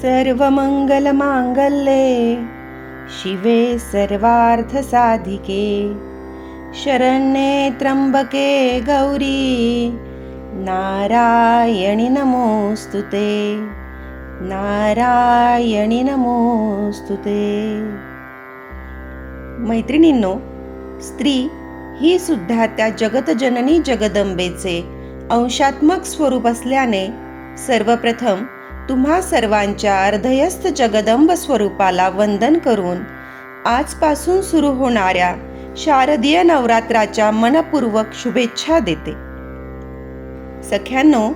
सर्वमङ्गलमाङ्गल्ये शिवे सर्वार्थसाधिके शरण्ये त्र्यम्बके गौरी नारायणि नमोऽस्तु ते नारायणि नमोऽस्तु ते मैत्रिणींनो स्त्री ही सुद्धा त्या जगतजननी जगदंबेचे अंशात्मक स्वरूप असल्याने सर्वप्रथम तुम्हा सर्वांच्या अर्धयस्थ जगदंब स्वरूपाला वंदन करून आजपासून सुरू होणाऱ्या शारदीय नवरात्राच्या मनपूर्वक शुभेच्छा देते. सख्यांनो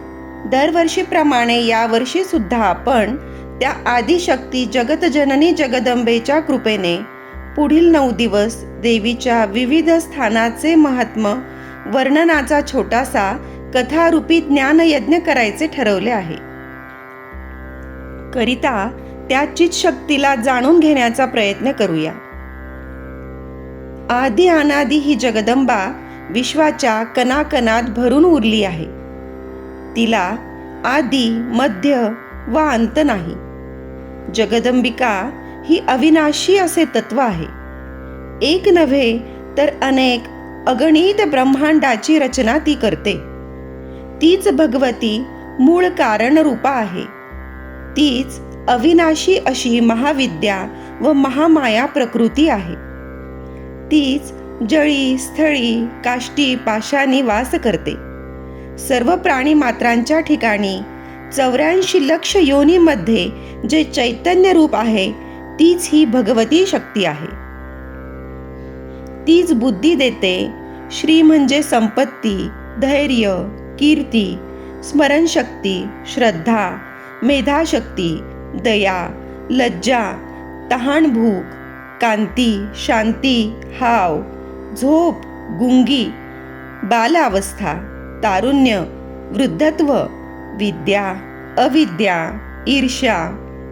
दरवर्षीप्रमाणे यावर्षी सुद्धा आपण त्या आदिशक्ती जगतजननी जगदंबेच्या कृपेने पुढील नऊ दिवस देवीच्या विविध स्थानाचे महात्म वर्णनाचा छोटासा कथारूपी ज्ञानयज्ञ करायचे ठरवले आहे. करिता त्या शक्तीला जाणून घेण्याचा प्रयत्न करूया. आदी अनादी ही जगदंबा विश्वाच्या कणाकणात भरून उरली आहे. तिला आदी मध्य व अंत नाही. जगदंबिका ही अविनाशी असे तत्व आहे. एक नव्हे तर अनेक अगणित ब्रह्मांडाची रचना ती करते. तीच भगवती मूळ कारण रूपा आहे. तीच अविनाशी अशी महाविद्या व महामाया प्रकृती आहे. तीच जळी स्थळी काष्टी पाशानी वास करते. सर्व प्राणी मात्रांच्या ठिकाणी चौऱ्याऐंशी लक्ष योनीमध्ये जे चैतन्य रूप आहे तीच ही भगवती शक्ती आहे. तीच बुद्धी देते श्री म्हणजे संपत्ती धैर्य कीर्ती स्मरणशक्ती श्रद्धा मेधाशक्ती दया लज्जा तहानभूक कांती शांती हाव झोप गुंगी बालावस्था तारुण्य वृद्धत्व विद्या अविद्या ईर्ष्या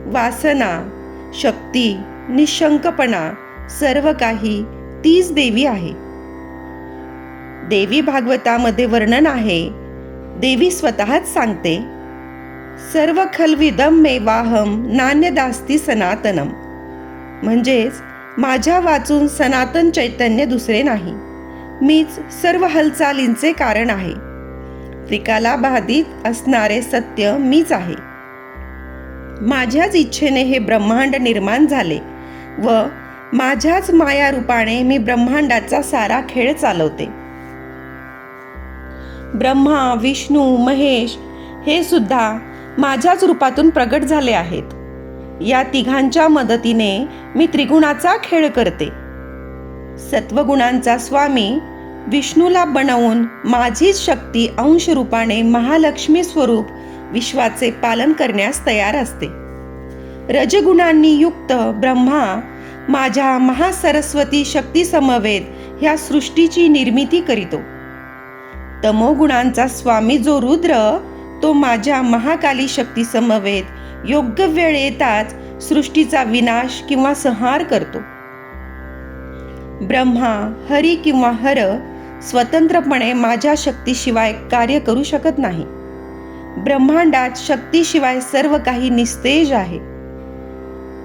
वासना शक्ती निशंकपणा सर्व काही तीच देवी आहे. देवी भागवतामध्ये वर्णन आहे देवी स्वतःच सांगते सर्व खलविदम मे वाहम नान्यदास्ती सनातनम म्हणजेच माझ्या वाचून सनातन चैतन्य दुसरे नाही. मीच सर्व हालचालींचे कारण आहे. त्रिकाला बाधित असणारे सत्य मीच आहे. माझ्याच इच्छेने हे ब्रह्मांड निर्माण झाले व माझ्याच माया रूपाने मी ब्रह्मांडाचा सारा खेळ चालवते. ब्रह्मा विष्णू महेश हे सुद्धा माझ्याच रूपातून प्रगट झाले आहेत. या तिघांच्या मदतीने मी त्रिगुणाचा खेळ करते. सत्वगुणांचा स्वामी विष्णूला बनवून माझीच शक्ती अंश रूपाने महालक्ष्मी स्वरूप विश्वाचे पालन करण्यास तयार असते. रजगुणांनी युक्त ब्रह्मा माझ्या महासरस्वती शक्ती समवेत ह्या सृष्टीची निर्मिती करीतो. तमोगुणांचा स्वामी जो रुद्र तो माझ्या महाकाली शक्तीसमवेत योग्य वेळ येताच सृष्टीचा विनाश किंवा संहार करतो. ब्रह्मा हरी किंवा हर स्वतंत्रपणे माझ्या शक्तीशिवाय कार्य करू शकत नाही. ब्रह्मांडात शक्तीशिवाय सर्व काही निस्तेज आहे.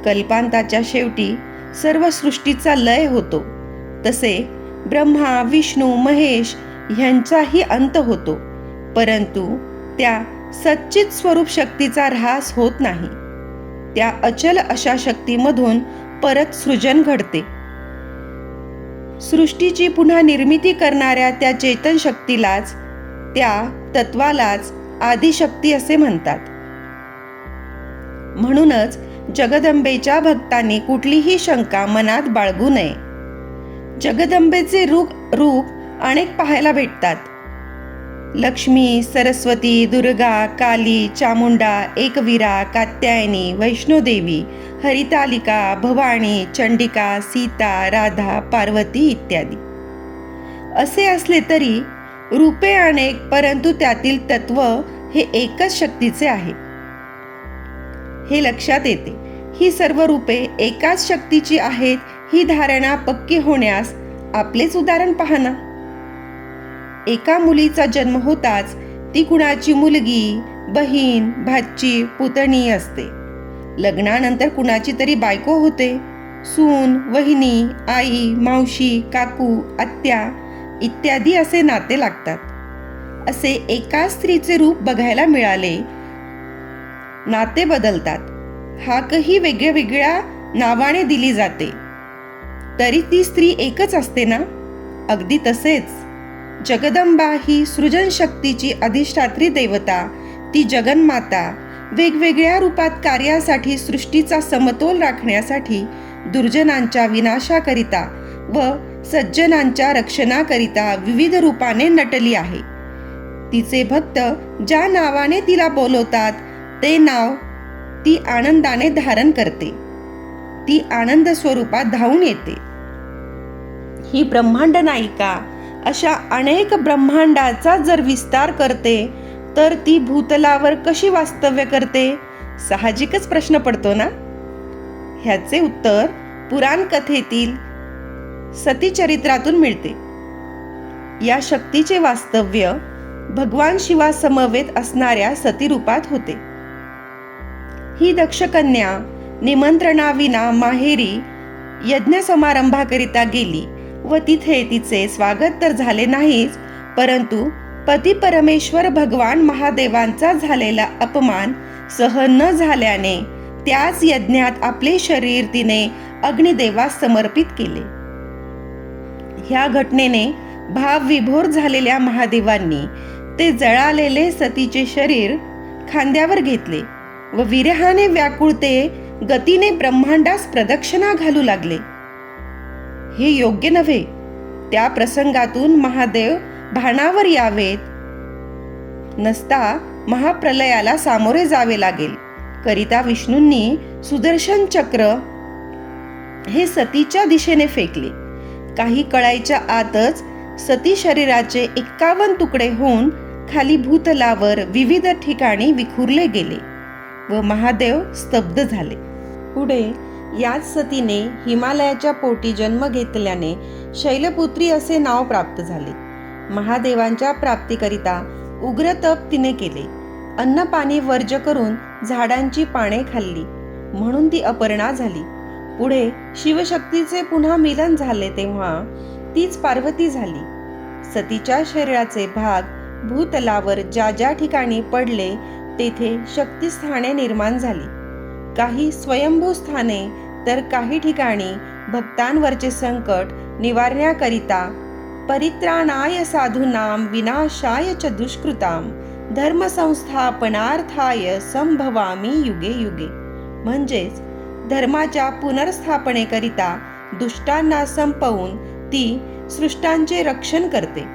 कल्पांताच्या शेवटी सर्व सृष्टीचा लय होतो. तसे ब्रह्मा विष्णू महेश ह्यांचाही अंत होतो. परंतु त्या सच्चित स्वरूप शक्तीचा ऱ्हास होत नाही. त्या अचल अशा शक्तीमधून परत सृजन घडते. सृष्टीची पुन्हा निर्मिती करणाऱ्या त्या चेतन शक्तीलाच त्या तत्वालाच आदिशक्ती असे म्हणतात. म्हणूनच जगदंबेच्या भक्तांनी कुठलीही शंका मनात बाळगू नये. जगदंबेचे रूप रूप अनेक पाहायला भेटतात. लक्ष्मी सरस्वती दुर्गा काली चामुंडा एकवीरा कात्यायनी वैष्णोदेवी हरितालिका भवानी चंडिका सीता राधा पार्वती इत्यादी. असे असले तरी रूपे अनेक परंतु त्यातील तत्व हे एकच शक्तीचे आहे. हे लक्षात येते. ही सर्व रूपे एकाच शक्तीची आहेत ही धारणा पक्की होण्यास आपलेच उदाहरण पहा ना. एका मुलीचा जन्म होताच ती कुणाची मुलगी बहीण भाची पुतणी असते. लग्नानंतर कुणाची तरी बायको होते. सून वहिनी आई मावशी काकू आत्या इत्यादी असे नाते लागतात. असे एका स्त्रीचे रूप बघायला मिळाले नाते बदलतात. हाकही वेगळ्या वेगळ्या नावाने दिली जाते. तरी ती स्त्री एकच असते ना? अगदी तसेच. जगदंबा ही सृजनशक्तीची अधिष्ठात्री देवता. ती जगन्माता. वेगवेगळ्या रूपात कार्यासाठी सृष्टीचा समतोल राखण्यासाठी दुर्जनांच्या विनाशाकरिता व सज्जनांच्या रक्षणाकरिता विविध रूपाने नटली आहे. तिचे भक्त ज्या नावाने तिला बोलवतात ते नाव ती आनंदाने धारण करते. ती आनंद स्वरूपात धावून येते. ही ब्रह्मांड नायिका अशा अनेक ब्रह्मांडाचा जर विस्तार करते तर ती भूतलावर कशी वास्तव्य करते? साहजिकच प्रश्न पडतो ना? ह्याचे उत्तर पुराण कथेतील सतीचरित्रातून मिळते. या शक्तीचे वास्तव्य भगवान शिवासमवेत असणाऱ्या सतीरूपात होते. ही दक्षकन्या निमंत्रणाविना माहेरी यज्ञ समारंभाकरिता गेली. व तिथे तिचे स्वागत तर झाले नाहीच परंतु पती परमेश्वर भगवान महादेवांचा झालेला अपमान सहन न झाल्याने त्याच यज्ञात आपले शरीर तिने अग्निदेवास समर्पित केले. ह्या घटनेने भावविभोर झालेल्या महादेवांनी ते जळालेले सतीचे शरीर खांद्यावर घेतले व विरहाने व्याकुळ ते गतीने ब्रह्मांडास प्रदक्षिणा घालू लागले. हे योग्य नव्हे. त्या प्रसंगातून महादेव भानावर यावेत. नसता महाप्रलयाला सामोरे जावे लागेल. करिता विष्णूंनी सुदर्शन चक्र हे सतीच्या दिशेने फेकले. काही कळायच्या आतच सती शरीराचे एक्कावन्न तुकडे होऊन खाली भूतलावर विविध ठिकाणी विखुरले गेले व महादेव स्तब्ध झाले. पुढे याच सतीने हिमालयाच्या पोटी जन्म घेतल्याने शैलपुत्री असे नाव प्राप्त झाले. महादेवांच्या प्राप्तीकरिता उग्र तप तिने केले. अन्न पाणी वर्ज करून झाडांची पाने खाल्ली. म्हणून ती अपर्णा झाली. पुढे शिवशक्तीचे पुन्हा मिलन झाले तेव्हा तीच पार्वती झाली. सतीच्या शरीराचे भाग भूतलावर ज्या ज्या ठिकाणी पडले तेथे शक्तिस्थाने निर्माण झाली. काही स्वयंभू स्थाने तर काही ठिकाणी भक्तांवरचे संकट निवारण्याकरिता परित्राणाय साधूनाम विनाशाय च दुष्कृताम धर्मसंस्थापनार्थाय संभवामी युगे युगे. म्हणजेच धर्माच्या पुनर्स्थापनेकरिता दुष्टांना संपवून ती सृष्टांचे रक्षण करते.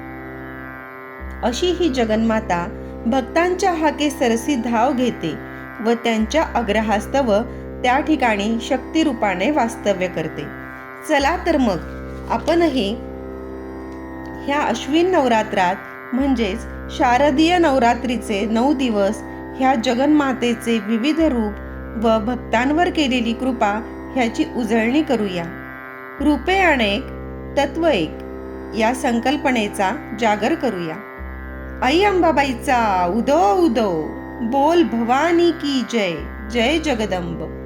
अशी ही जगन्माता भक्तांच्या हाके सरसी धाव घेते व त्यांच्या अग्रहास्तव त्या ठिकाणी शक्तिरूपाने वास्तव्य करते. चला तर मग आपणही ह्या अश्विन नवरात्रात म्हणजेच शारदीय नवरात्रीचे नऊ दिवस ह्या जगन्मातेचे विविध रूप व भक्तांवर केलेली कृपा ह्याची उजळणी करूया. रूपे अनेक तत्व एक या संकल्पनेचा जागर करूया. आई अंबाबाईचा उदो उदो! बोल भवानी की जय जय जगदंब